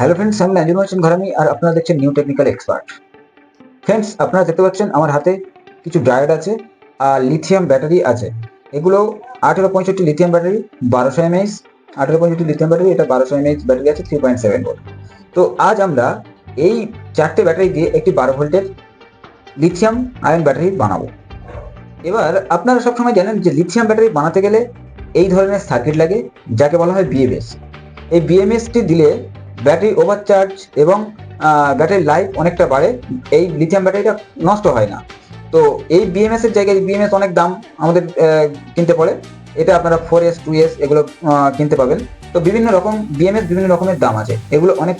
Hello friends আমি নাজুল হোসেন ঘরামি আর আপনারা দেখছেন নিউ টেকনিক্যাল এক্সপার্ট ফ্রেন্ডস আপনারা দেখতে পাচ্ছেন আমার হাতে কিছু ডায়োড আছে আর লিথিয়াম ব্যাটারি আছে। এগুলো আঠেরো পঁয়ষট্টি লিথিয়াম ব্যাটারি বারোশো এমএইচ আঠেরো পঁয়ষট্টি লিথিয়াম ব্যাটারি এটা বারোশো এমএইচ ব্যাটারি আছে থ্রি পয়েন্ট সেভেন ভোল্ট তো আজ আমরা এই চারটে ব্যাটারি দিয়ে একটি বারো ভোল্টের লিথিয়াম আয়ন ব্যাটারি বানাবো। এবার আপনারা সবসময় জানেন যে লিথিয়াম ব্যাটারি বানাতে গেলে এই ধরনের সার্কিট লাগে, যাকে বলা হয় বিএমএস এই বিএমএসটি দিলে ব্যাটারি ওভারচার্জ এবং ব্যাটারির লাইফ অনেকটা বাড়ে। এই লিথিয়াম ব্যাটারিটা নষ্ট হয় না। তো এই বিএমএস এর জায়গায় বিএমএস অনেক দাম আমাদের কিনতে পড়ে। এটা আপনারা ফোর এস টু এস এগুলো কিনতে পাবেন। তো বিভিন্ন রকম বিএমএস বিভিন্ন রকমের দাম আছে। এগুলো অনেক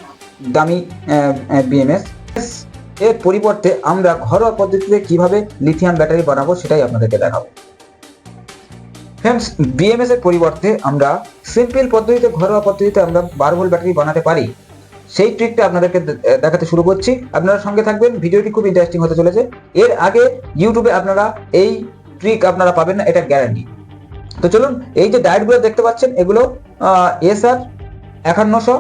দামি বিএমএস এর পরিবর্তে আমরা ঘরোয়া পদ্ধতিতে কীভাবে লিথিয়াম ব্যাটারি বানাবো সেটাই আপনাদেরকে দেখাবো। ফ্রেন্ডস বিএমএস এর পরিবর্তে আমরা সিম্পল পদ্ধতিতে, ঘরোয়া পদ্ধতিতে আমরা বারো ব্যাটারি বানাতে পারি। সেই ট্রিকটা আপনাদেরকে দেখাতে শুরু করছি। আপনারা সঙ্গে থাকবেন, ভিডিওটি খুব ইন্টারেস্টিং হতে চলেছে। এর আগে ইউটিউবে আপনারা এই ট্রিক আপনারা পাবেন না, এটা গ্যারান্টি তো চলুন, এই যে ডায়েটগুলো দেখতে পাচ্ছেন, এগুলো এস আর একান্নশো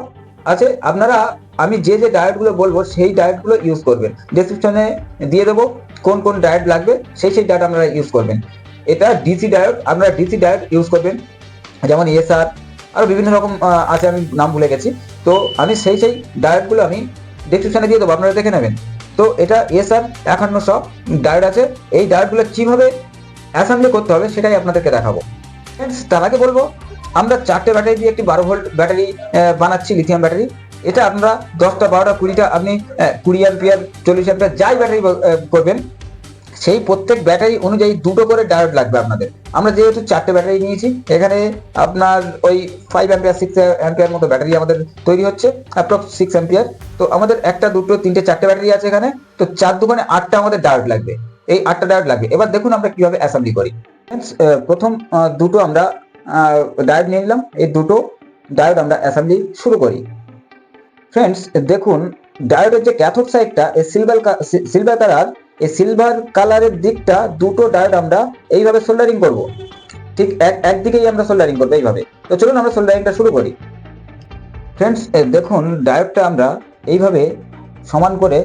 আছে। আপনারা, আমি যে যে ডায়েটগুলো বলব, সেই ডায়েটগুলো ইউজ করবেন। ডেসক্রিপশনে দিয়ে দেবো কোন কোন ডায়েট লাগবে, সেই সেই ডায়েট আপনারা ইউজ করবেন। এটা ডিসি ডায়েট আপনারা ডিসি ডায়েট ইউজ করবেন। যেমন এসআর আরও বিভিন্ন রকম আছে, আমি নাম ভুলে গেছি। তো আমি সেই সেই ডায়েটগুলো আমি ডেসক্রিপশনে দিয়ে দেবো, আপনারা দেখে নেবেন। তো এটা এসআর একান্নশো ডায়েট আছে। এই ডায়েটগুলো কীভাবে অ্যাসেম্বলি করতে হবে সেটাই আপনাদেরকে দেখাবো। তার আগে বলব, আমরা চারটে ব্যাটারি দিয়ে একটি বারো ভোল্ট ব্যাটারি বানাচ্ছি লিথিয়াম ব্যাটারি। এটা আপনারা দশটা, বারোটা, কুড়িটা, আপনি কুড়ি অ্যাম্পিয়ার চল্লিশ অ্যাম্পিয়ার যাই ব্যাটারি করবেন সেই প্রত্যেক ব্যাটারি অনুযায়ী দুটো করে ডায়োড লাগবে আপনাদের। আমরা যেহেতু চারটে ব্যাটারি নিয়েছি, এখানে আপনার ওই ফাইভ অ্যাম্পিয়ার সিক্স অ্যাম্পিয়ার মতো ব্যাটারি আমাদের তৈরি হচ্ছে অ্যাপ্রক্স সিক্স অ্যাম্পিয়ার তো আমাদের একটা, দুটো, তিনটে, চারটে ব্যাটারি আছে এখানে, তো চার দোকানে আটটা আমাদের ডায়োড লাগবে। এই আটটা ডায়োড লাগবে। এবার দেখুন আমরা কীভাবে অ্যাসেম্বলি করি। প্রথম দুটো আমরা ডায়োড নিয়ে নিলাম। এই দুটো ডায়োড আমরা অ্যাসেম্বলি শুরু করি। ফ্রেন্ডস দেখুন, ডায়োডের যে ক্যাথোড সাইডটা এই সিলভার সিলভার কালার এই সিলভার কালারের দিকটা দুটো ডায়োড আমরা এইভাবে সোল্ডারিং করব। ঠিক এক, একদিকেই আমরা সোল্ডারিং করব এইভাবে। তো চলুন আমরা সোল্ডারিংটা শুরু করি। ফ্রেন্ডস দেখুন ডায়োডটা আমরা এইভাবে সমান করে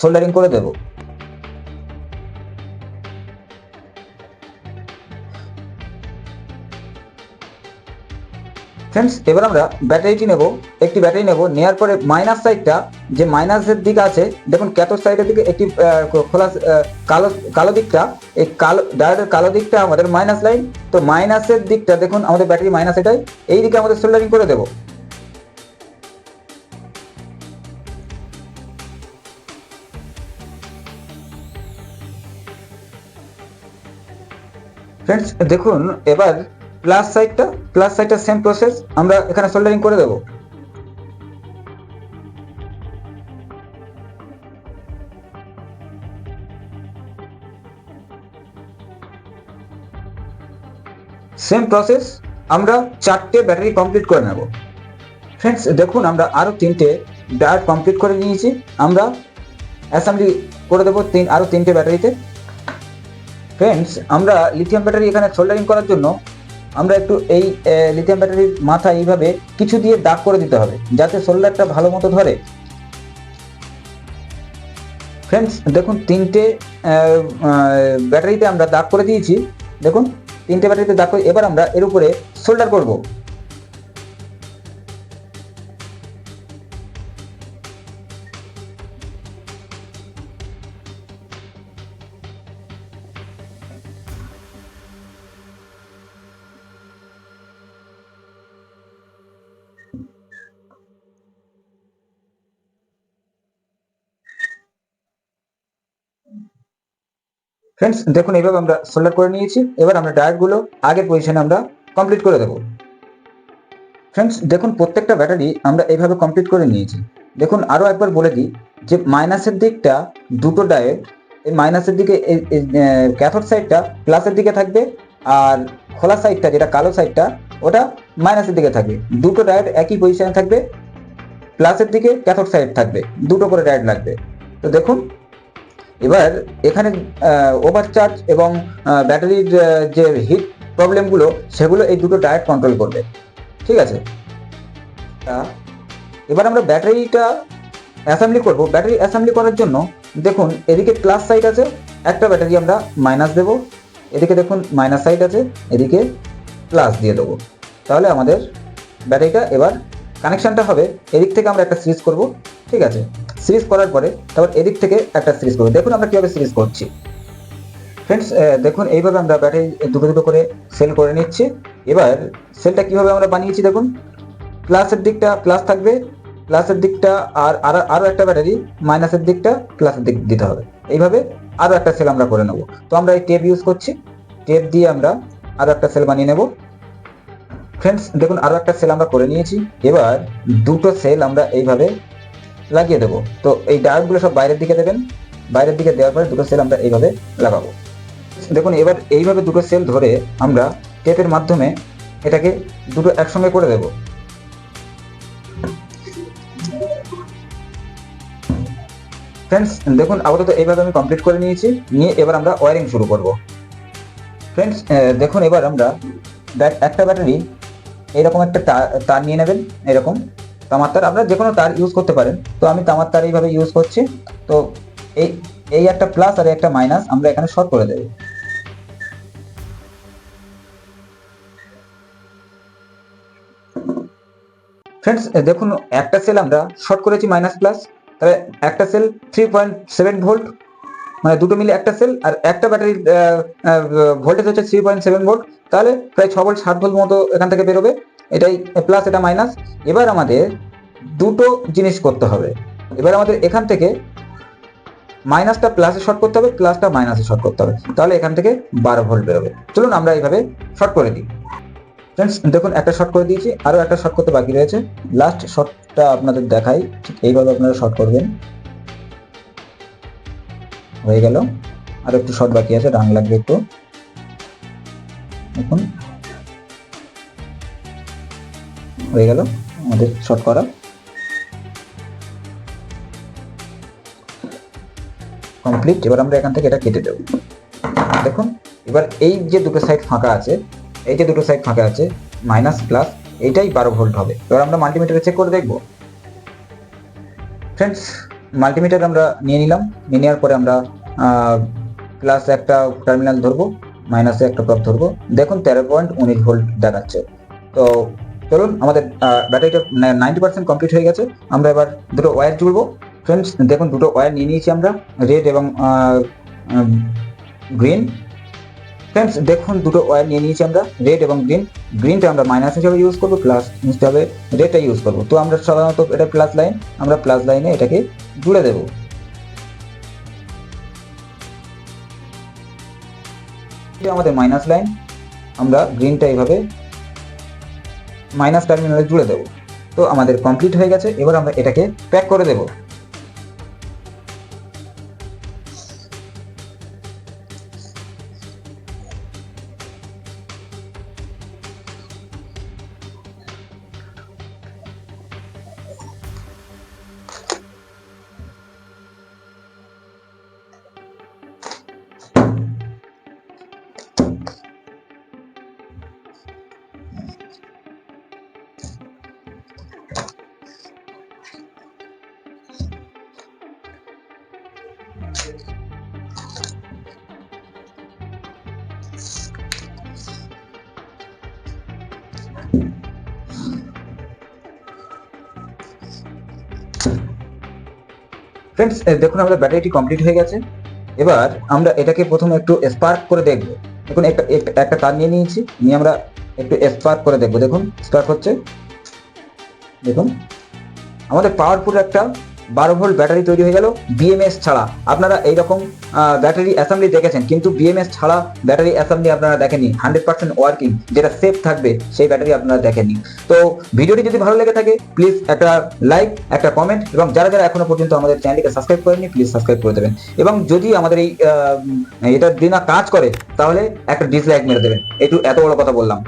সোল্ডারিং করে দেব। ফ্রেন্ডস এবার আমরা ব্যাটারিটি নেব। একটি ব্যাটারি নেব। নেওয়ার পরে মাইনাস সাইডটা যে মাইনাসের দিক আছে, দেখুন ক্যাথোড সাইডের দিকে একটি খোলা কালো কালো দিকটা, এই কালো ডায়োডের কালো দিকটা আমাদের মাইনাস লাইন তো মাইনাসের দিকটা দেখুন, আমাদের ব্যাটারি মাইনাস এটাই। এই দিকে আমাদের সোল্ডারিং করে দেবো। ফ্রেন্ডস দেখুন, এবার প্লাস সাইডটা প্লাস সাইডটা সেম প্রসেস আমরা এখানে সোল্ডারিং করে দেবো। সেম প্রসেস আমরা চারটে ব্যাটারি কমপ্লিট করে নেব। ফ্রেন্ডস দেখুন, আমরা আরও তিনটে ডায়েট কমপ্লিট করে নিয়েছি। আমরা অ্যাসেম্বলি করে দেবো তিন আরও তিনটে ব্যাটারিতে ফ্রেন্ডস আমরা লিথিয়াম ব্যাটারি এখানে সোল্ডারিং করার জন্য আমরা একটু এই লিথিয়াম ব্যাটারির মাথা এইভাবে কিছু দিয়ে দাগ করে দিতে হবে, যাতে সোল্ডারটা ভালো মতো ধরে। ফ্রেন্ডস দেখুন, তিনটে ব্যাটারিতে আমরা দাগ করে দিয়েছি। দেখুন, তিনটে ব্যাটারিতে দাগ করে, এবার আমরা এর উপরে সোল্ডার করব। ফ্রেন্ডস দেখুন, এইভাবে আমরা সোল্ডার করে নিয়েছি। এবার আমরা ডায়োডগুলো আগের পজিশনে আমরা কমপ্লিট করে দেবো। ফ্রেন্ডস দেখুন, প্রত্যেকটা ব্যাটারি আমরা এইভাবে কমপ্লিট করে নিয়েছি। দেখুন আরও একবার বলে দিই যে মাইনাসের দিকটা দুটো ডায়োড এই মাইনাসের দিকে ক্যাথোড সাইডটা প্লাসের দিকে থাকবে আর খোলা সাইডটা যেটা কালো সাইডটা ওটা মাইনাসের দিকে থাকবে। দুটো ডায়োড একই পজিশনে থাকবে প্লাসের দিকে ক্যাথোড সাইড থাকবে। দুটো করে ডায়োড লাগবে। তো দেখুন এবার এখানে ওভারচার্জ এবং ব্যাটারির যে হিট প্রবলেমগুলো সেগুলো এই দুটো ডায়েট কন্ট্রোল করবে। ঠিক আছে? এবার আমরা ব্যাটারিটা অ্যাসেম্বলি করব। ব্যাটারি অ্যাসেম্বলি করার জন্য দেখুন, এদিকে প্লাস সাইড আছে, একটা ব্যাটারি আমরা মাইনাস দেব। এদিকে দেখুন মাইনাস সাইড আছে, এদিকে প্লাস দিয়ে দেবো। তাহলে আমাদের ব্যাটারিটা এবার কানেকশানটা হবে। এদিক থেকে আমরা একটা সিরিজ করব। ঠিক আছে? সিরিজ করার পরে তারপর এদিক থেকে একটা সিরিজ করব। দেখুন আমরা কীভাবে সিরিজ করছি। ফ্রেন্ডস দেখুন এইভাবে আমরা ব্যাটারি দুটো দুটো করে সেল করে নিচ্ছি। এবার সেলটা কীভাবে আমরা বানিয়েছি দেখুন। প্লাসের দিকটা প্লাস থাকবে। প্লাসের দিকটা আর আর আরও একটা ব্যাটারি মাইনাসের দিকটা প্লাসের দিক দিতে হবে। এইভাবে আরও একটা সেল আমরা করে নেব। তো আমরা এই টেপ ইউজ করছি। টেপ দিয়ে আমরা আরও একটা সেল বানিয়ে নেব। ফ্রেন্ডস দেখুন আরও একটা সেল আমরা করে নিয়েছি। এবার দুটো সেল আমরা এইভাবে লাগিয়ে দেবো। তো এই ডায়োডগুলো সব বাইরের দিকে দেবেন। বাইরের দিকে দেওয়ার পরে দুটো সেল আমরা এইভাবে লাগাবো। দেখুন, এবার এইভাবে দুটো সেল ধরে আমরা টেপের মাধ্যমে এটাকে দুটো একসঙ্গে করে দেব। ফ্রেন্ডস দেখুন, আপাতত এইভাবে আমি কমপ্লিট করে নিয়েছি। নিয়ে এবার আমরা ওয়ারিং শুরু করব। ফ্রেন্ডস দেখুন, এবার আমরা একটা ব্যাটারি এরকম একটা তার তার নিয়ে নেবেন, এরকম। তামার তার আপনারা যে কোনো তার ইউজ করতে পারেন। তো আমি তামার তার এইভাবে ইউজ করছি। তো এই এই একটা প্লাস আর একটা মাইনাস আমরা এখানে শর্ট করে দেবো। ফ্রেন্ডস দেখুন, একটা সেল আমরা শর্ট করেছি মাইনাস প্লাস তাহলে একটা cell three point seven volt মানে দুটো মিলে একটা সেল আর একটা ব্যাটারির ভোল্টেজ হচ্ছে থ্রি পয়েন্ট সেভেন ভোল্ট তাহলে প্রায় ছ ভোল্ট সাত ভোল্ট মতো এখান থেকে বেরোবে। এটাই প্লাস এটা মাইনাস এবার আমাদের দুটো জিনিস করতে হবে। এবার আমাদের এখান থেকে মাইনাসটা প্লাসে শর্ট করতে হবে প্লাসটা মাইনাসে শর্ট করতে হবে। তাহলে এখান থেকে বারো ভোল্ট বেরোবে। চলুন আমরা এইভাবে শর্ট করে দিই। ফ্রেন্ডস দেখুন, একটা শর্ট করে দিয়েছি আরও একটা শর্ট করতে বাকি রয়েছে। লাস্ট শর্টটা আপনাদের দেখাই। ঠিক এইভাবে আপনারা শর্ট করবেন। হয়ে গেল। আর একটু শর্ট বাকি আছে রাং লাগবে একটু। দেখুন। হয়ে গেল আমাদের শর্ট করা। কমপ্লিট এবার আমরা এখান থেকে এটা কেটে দেবো। দেখুন, এবার এই যে দুটো সাইড ফাঁকা আছে, এই যে দুটো সাইড ফাঁকা আছে মাইনাস প্লাস এইটাই বারো ভোল্ট হবে। এবার আমরা মাল্টিমিটারে চেক করে দেখব। ফ্রেন্ডস মাল্টিমিটার আমরা নিয়ে নিলাম। নিয়ে নেওয়ার পরে আমরা প্লাস একটা টার্মিনাল ধরবো মাইনাসে একটা প্রপ ধরবো। দেখুন, তেরো পয়েন্ট উনিশ ভোল্ট দেখাচ্ছে। তো চলুন, আমাদের ব্যাটারিটা নাইনটি পার্সেন্ট কমপ্লিট হয়ে গেছে। আমরা এবার দুটো ওয়্যার জুড়বো। ফ্রেন্ডস দেখুন, দুটো ওয়্যার নিয়ে নিয়েছি আমরা রেড এবং গ্রিন ফ্রেন্ডস দেখুন, দুটো ওয়্যার নিয়ে নিয়েছি আমরা রেড এবং গ্রিন গ্রিনটা আমরা মাইনাস হিসাবে ইউজ করব প্লাস হিসাবে রেডটা ইউজ করব। তো আমরা সাধারণত এটা প্লাস লাইন আমরা প্লাস লাইনে এটাকে জুড়ে দেবো। আমাদের মাইনাস লাইন আমরা গ্রিনটা এইভাবে মাইনাস টার্মিনালে জুড়ে দেবো। তো আমাদের কমপ্লিট হয়ে গেছে, এবার আমরা এটাকে প্যাক করে দেবো। ফ্রেন্ডস দেখুন আমাদের ব্যাটারিটি কমপ্লিট হয়ে গেছে। এবার আমরা এটাকে প্রথমে একটু স্পার্ক করে দেখব। দেখুন, একটা, একটা- তার নিয়ে নিয়েছি। নিয়ে আমরা একটু স্পার্ক করে দেখব। দেখুন স্পার্ক হচ্ছে। দেখুন, আমাদের পাওয়ারফুল একটা বারো ভোল্ট ব্যাটারি তৈরি হয়ে গেল বিএমএস ছাড়া। আপনারা এইরকম ব্যাটারি অ্যাসেম্বলি দেখেছেন, কিন্তু বিএমএস ছাড়া ব্যাটারি অ্যাসেম্বলি আপনারা দেখেননি। হান্ড্রেড পার্সেন্ট ওয়ার্কিং যেটা সেফ থাকবে, সেই ব্যাটারি আপনারা দেখেননি। তো ভিডিওটি যদি ভালো লেগে থাকে প্লিজ একটা লাইক একটা কমেন্ট এবং যারা যারা এখনও পর্যন্ত আমাদের চ্যানেলকে সাবস্ক্রাইব করেনি প্লিজ সাবস্ক্রাইব করে দেবেন। এবং যদি আমাদের এই এটা দিনা কাজ করে, তাহলে একটা ডিসলাইক মেরে দেবেন। একটু এত বড় কথা বললাম।